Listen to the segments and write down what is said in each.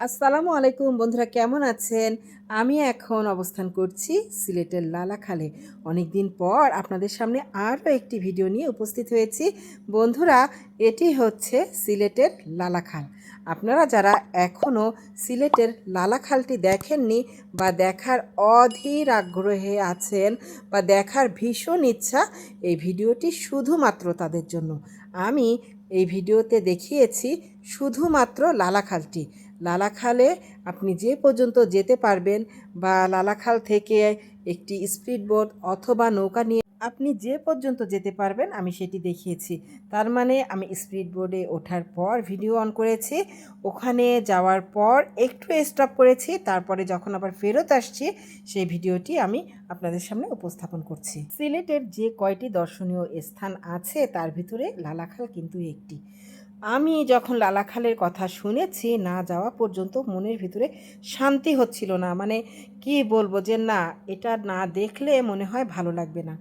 আসসালামু আলাইকুম, বন্ধুরা কেমন আছেন? আমি এখন অবস্থান করছি সিলেটের লালাখালে। অনেক দিন পর আপনাদের সামনে আরও একটি ভিডিও নিয়ে উপস্থিত হয়েছি। বন্ধুরা, এটি হচ্ছে সিলেটের লালাখাল। আপনারা যারা এখনও সিলেটের লালাখালটি দেখেননি বা দেখার অধীর আগ্রহে আছেন বা দেখার ভীষণ ইচ্ছা, এই ভিডিওটি শুধুমাত্র তাদের জন্য। আমি এই ভিডিওতে দেখিয়েছি শুধুমাত্র লালাখালটি। লালাখালে আপনি যে পর্যন্ত যেতে পারবেন বা লালাখাল থেকে একটি স্পিড বোট অথবা নৌকা নিয়ে আপনি যে পর্যন্ত যেতে পারবেন আমি সেটি দেখিয়েছি। তার মানে আমি স্পিড বোর্ডে ওঠার পর ভিডিও অন করেছি, ওখানে যাওয়ার পর একটু স্টপ করেছি, তারপরে যখন আবার ফেরত আসছি, সেই ভিডিওটি আমি আপনাদের সামনে উপস্থাপন করছি। সিলেটের যে কয়টি দর্শনীয় স্থান আছে, তার ভিতরে লালাখাল কিন্তু একটি। আমি যখন লালাখালের কথা শুনেছি, না যাওয়া পর্যন্ত মনের ভিতরে শান্তি হচ্ছিল না। মানে কি বলব যে, না, এটা না দেখলে মনে হয় ভালো লাগবে না।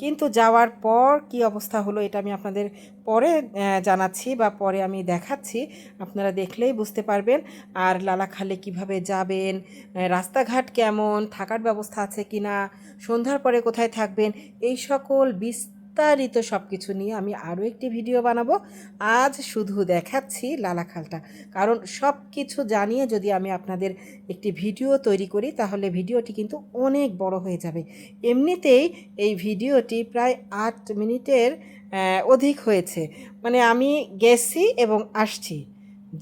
কিন্তু যাওয়ার পর কি অবস্থা হলো এটা আমি আপনাদের পরে জানাচ্ছি বা পরে আমি দেখাচ্ছি। আপনারা দেখলেই বুঝতে পারবেন। আর লালাখালে কীভাবে যাবেন? রাস্তাঘাট কেমন? থাকার ব্যবস্থা আছে কি না সন্ধ্যার পরে কোথায় থাকবেন? এই সকল বিস্তারিত সব কিছু নিয়ে আমি আরও একটি ভিডিও বানাবো। আজ শুধু দেখাচ্ছি লালাখালটা কারণ সব কিছু জানিয়ে যদি আমি আপনাদের একটি ভিডিও তৈরি করি, তাহলে ভিডিওটি কিন্তু অনেক বড় হয়ে যাবে। এমনিতেই এই ভিডিওটি প্রায় আট মিনিটের অধিক হয়েছে। মানে আমি গেছি এবং আসছি।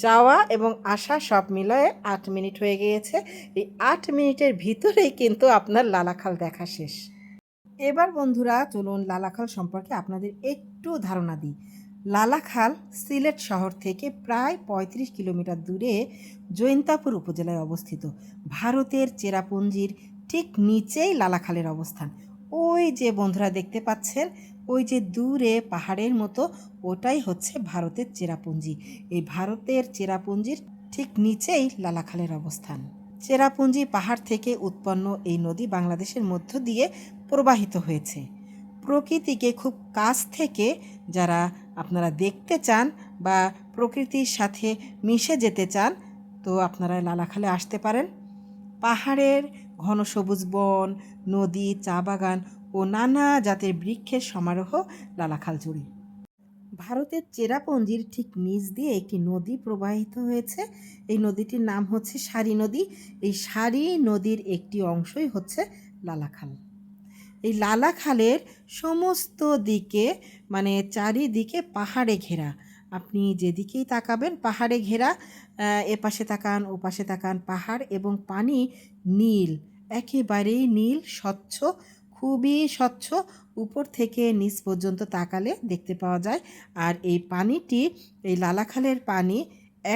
যাওয়া এবং আসা সব মিলায়ে আট মিনিট হয়ে গিয়েছে। এই আট মিনিটের ভিতরেই কিন্তু আপনার লালাখাল দেখা শেষ। এবার বন্ধুরা চলুন লালাখাল সম্পর্কে আপনাদের একটু ধারণা দিই। লালাখাল সিলেট শহর থেকে প্রায় ৩৫ কিলোমিটার দূরে জৈন্তাপুর উপজেলায় অবস্থিত। ভারতের চেরাপুঞ্জির ঠিক নিচেই লালাখালের অবস্থান। ওই যে বন্ধুরা দেখতে পাচ্ছেন, ওই যে দূরে পাহাড়ের মতো, ওটাই হচ্ছে ভারতের চেরাপুঞ্জি। এই ভারতের চেরাপুঞ্জির ঠিক নিচেই লালাখালের অবস্থান। চেরাপুঞ্জি পাহাড় থেকে উৎপন্ন এই নদী বাংলাদেশের মধ্য দিয়ে প্রবাহিত হয়েছে। প্রকৃতিকে খুব কাছ থেকে যারা আপনারা দেখতে চান বা প্রকৃতির সাথে মিশে যেতে চান, তো আপনারা লালাখালে আসতে পারেন। পাহাড়ের ঘন সবুজ বন, নদী, চা বাগান ও নানা জাতের বৃক্ষের সমারোহ লালাখাল জুড়ে। ভারতের চেরাপুঞ্জির ঠিক নিচ দিয়ে একটি নদী প্রবাহিত হয়েছে। এই নদীটির নাম হচ্ছে সারি নদী। এই সারি নদীর একটি অংশই হচ্ছে লালাখাল। এই লালাখালের সমস্ত দিকে মানে চারিদিকে পাহাড়ে ঘেরা। আপনি যেদিকেই তাকাবেন, পাহাড়ে ঘেরা। এপাশে তাকান, ওপাশে তাকান, পাহাড় এবং পানি নীল। একেবারেই নীল, স্বচ্ছ খুবই স্বচ্ছ। উপর থেকে নিচ পর্যন্ত তাকালে দেখতে পাওয়া যায়। আর এই পানিটি, এই লালাখালের পানি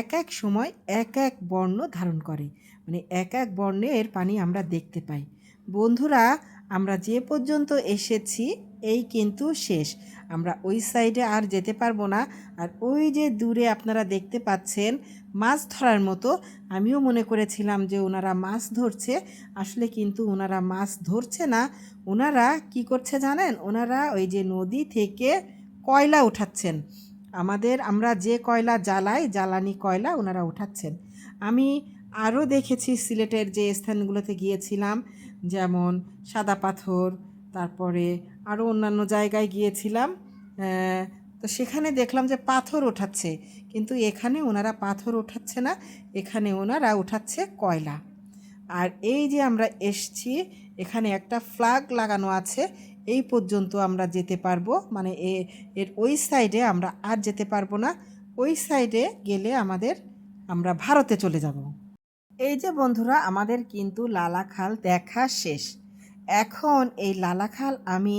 এক এক সময় এক এক বর্ণ ধারণ করে। মানে এক এক বর্ণের পানি আমরা দেখতে পাই। বন্ধুরা আমরা যে পর্যন্ত এসেছি, এই কিন্তু শেষ। আমরা ওই সাইডে আর যেতে পারব না। আর ওই যে দূরে আপনারা দেখতে পাচ্ছেন, মাছ ধরার মতো, আমিও মনে করেছিলাম যে ওনারা মাছ ধরছে। আসলে কিন্তু ওনারা মাছ ধরছে না। ওনারা কি করছে জানেন? ওনারা ওই যে নদী থেকে কয়লা উঠাচ্ছেন। আমাদের, আমরা যে কয়লা জ্বালাই, জ্বালানি কয়লা ওনারা উঠাচ্ছেন। আমি আরও দেখেছি সিলেটের যে স্থানগুলোতে গিয়েছিলাম যেমন সাদা পাথর, তারপরে আরও অন্যান্য জায়গায় গিয়েছিলাম তো সেখানে দেখলাম যে পাথর ওঠাচ্ছে, কিন্তু এখানে ওনারা পাথর ওঠাচ্ছে না, এখানে ওনারা উঠাচ্ছে কয়লা। আর এই যে আমরা এসছি, এখানে একটা ফ্ল্যাগ লাগানো আছে, এই পর্যন্ত আমরা যেতে পারব মানে এ, এর ওই সাইডে আমরা আর যেতে পারব না, ওই সাইডে গেলে আমাদের, আমরা ভারতে চলে যাব। এই যে বন্ধুরা, আমাদের কিন্তু লালাখাল দেখা শেষ। এখন এই লালাখাল আমি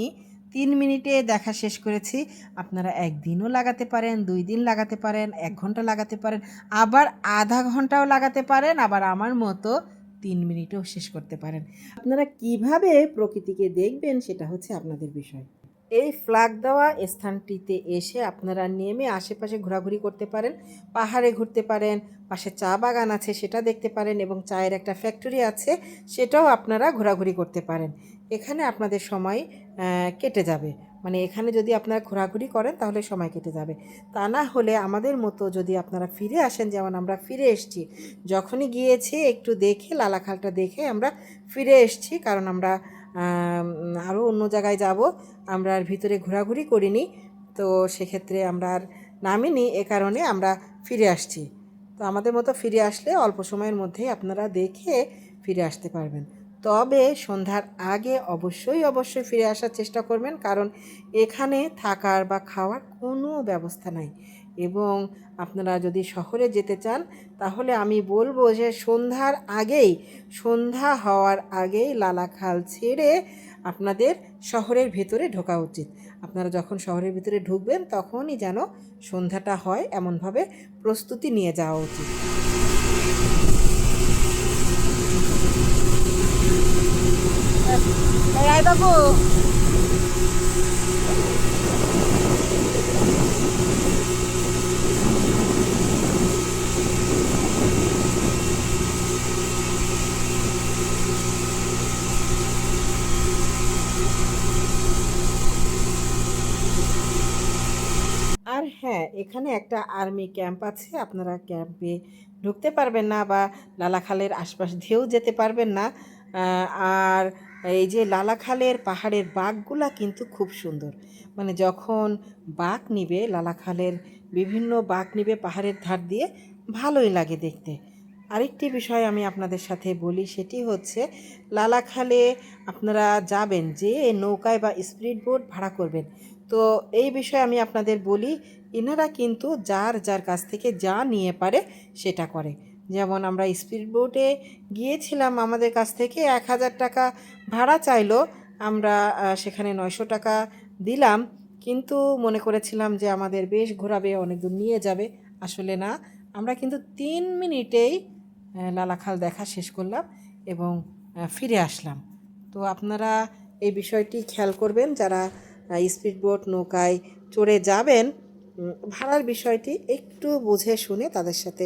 তিন মিনিটে দেখা শেষ করেছি। আপনারা একদিনও লাগাতে পারেন, দুই দিন লাগাতে পারেন, এক ঘণ্টা লাগাতে পারেন, আবার আধা ঘন্টাও লাগাতে পারেন, আবার আমার মতো তিন মিনিটেও শেষ করতে পারেন। আপনারা কীভাবে প্রকৃতিকে দেখবেন সেটা হচ্ছে আপনাদের বিষয়। এই ফ্ল্যাগ দেওয়া স্থানটিতে এসে আপনারা নেমে আশেপাশে ঘোরাঘুরি করতে পারেন, পাহাড়ে ঘুরতে পারেন, পাশে চা বাগান আছে সেটা দেখতে পারেন এবং চায়ের একটা ফ্যাক্টরি আছে সেটাও আপনারা ঘোরাঘুরি করতে পারেন। এখানে আপনাদের সময় কেটে যাবে। মানে এখানে যদি আপনারা ঘোরাঘুরি করেন তাহলে সময় কেটে যাবে। তা না হলে আমাদের মতো যদি আপনারা ফিরে আসেন, যেমন আমরা ফিরে এসেছি, যখনই গিয়েছি একটু দেখে লালাখালটা দেখে আমরা ফিরে এসেছি, কারণ আমরা আরও অন্য জায়গায় যাব। আমরা আর ভিতরে ঘোরাঘুরি করিনি। তো সেক্ষেত্রে আমরা আর নামিনি, এ কারণে আমরা ফিরে আসছি। তো আমাদের মতো ফিরে আসলে অল্প সময়ের মধ্যেই আপনারা দেখে ফিরে আসতে পারবেন। তবে সন্ধ্যার আগে অবশ্যই অবশ্যই ফিরে আসার চেষ্টা করবেন, কারণ এখানে থাকার বা খাওয়ার কোনো ব্যবস্থা নাই। এবং আপনারা যদি শহরে যেতে চান, তাহলে আমি বলব যে সন্ধ্যার আগেই, সন্ধ্যা হওয়ার আগেই লালাখাল ছেড়ে আপনাদের শহরের ভেতরে ঢোকা উচিত। আপনারা যখন শহরের ভিতরে ঢুকবেন, তখনই যেন সন্ধ্যাটা হয়, এমনভাবে প্রস্তুতি নিয়ে যাওয়া উচিত। বাবু আর হ্যাঁ এখানে একটা আর্মি ক্যাম্প আছে, আপনারা ক্যাম্পে ঢুকতে পারবেন না বা লালাখালের আশপাশ দিয়েও যেতে পারবেন না। আর এই যে লালাখালের পাহাড়ের বাঘগুলা কিন্তু খুব সুন্দর। মানে যখন বাঘ নিবে লালাখালের বিভিন্ন বাঘ নিবে পাহাড়ের ধার দিয়ে, ভালোই লাগে দেখতে। আরেকটি বিষয় আমি আপনাদের সাথে বলি, সেটি হচ্ছে লালাখালে আপনারা যাবেন, যে নৌকায় বা স্পিড বোট ভাড়া করবেন। তো এই বিষয়ে আমি আপনাদের বলি এনারা কিন্তু যার যার কাছ থেকে যা নিয়ে পারে সেটা করে। যেমন আমরা স্পিড বোটে গিয়েছিলাম আমাদের কাছ থেকে এক হাজার টাকা ভাড়া চাইলো, আমরা সেখানে নয়শো টাকা দিলাম। কিন্তু মনে করেছিলাম যে আমাদের বেশ ঘোরাবে অনেক দূর নিয়ে যাবে। আসলে না, আমরা কিন্তু তিন মিনিটেই লালাখাল দেখা শেষ করলাম এবং ফিরে আসলাম। তো আপনারা এই বিষয়টি খেয়াল করবেন, যারা স্পিড বোট নৌকায় চড়ে যাবেন ভাড়ার বিষয়টি একটু বুঝে শুনে তাদের সাথে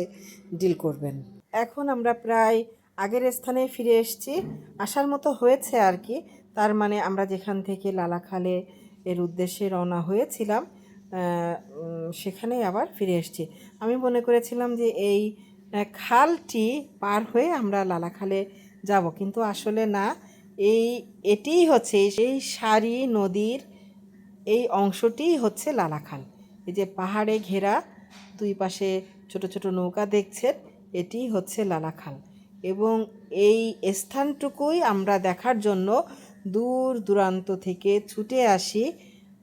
ডিল করবেন। এখন আমরা প্রায় আগের স্থানে ফিরে এসেছি। আসার মতো হয়েছে আর কি। তার মানে আমরা যেখান থেকে লালাখালে এর উদ্দেশ্যে রওনা হয়েছিলাম সেখানেই আবার ফিরে এসেছি। আমি মনে করেছিলাম যে এই খালটি পার হয়ে আমরা লালাখালে যাব, কিন্তু আসলে না। এই, এটিই হচ্ছে, এই সারি নদীর এই অংশটিই হচ্ছে লালাখাল। এই যে পাহাড়ে ঘেরা দুই পাশে ছোট ছোট নৌকা দেখছেন এটিই হচ্ছে লালাখাল এবং এই স্থানটুকুই আমরা দেখার জন্য দূর দূরান্ত থেকে ছুটে আসি।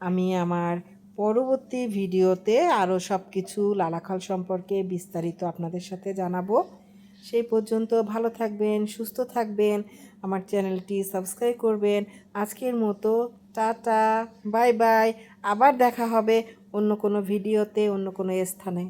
আমি আমার পরবর্তী ভিডিওতে আরও সব কিছু লালাখাল সম্পর্কে বিস্তারিত আপনাদের সাথে জানাব। সেই পর্যন্ত ভালো থাকবেন, সুস্থ থাকবেন, আমার চ্যানেলটি সাবস্ক্রাইব করবেন। আজকের মতো, টাটা, বাই বাই, আবার দেখা হবে অন্য কোনো ভিডিওতে অন্য কোনো স্থানে।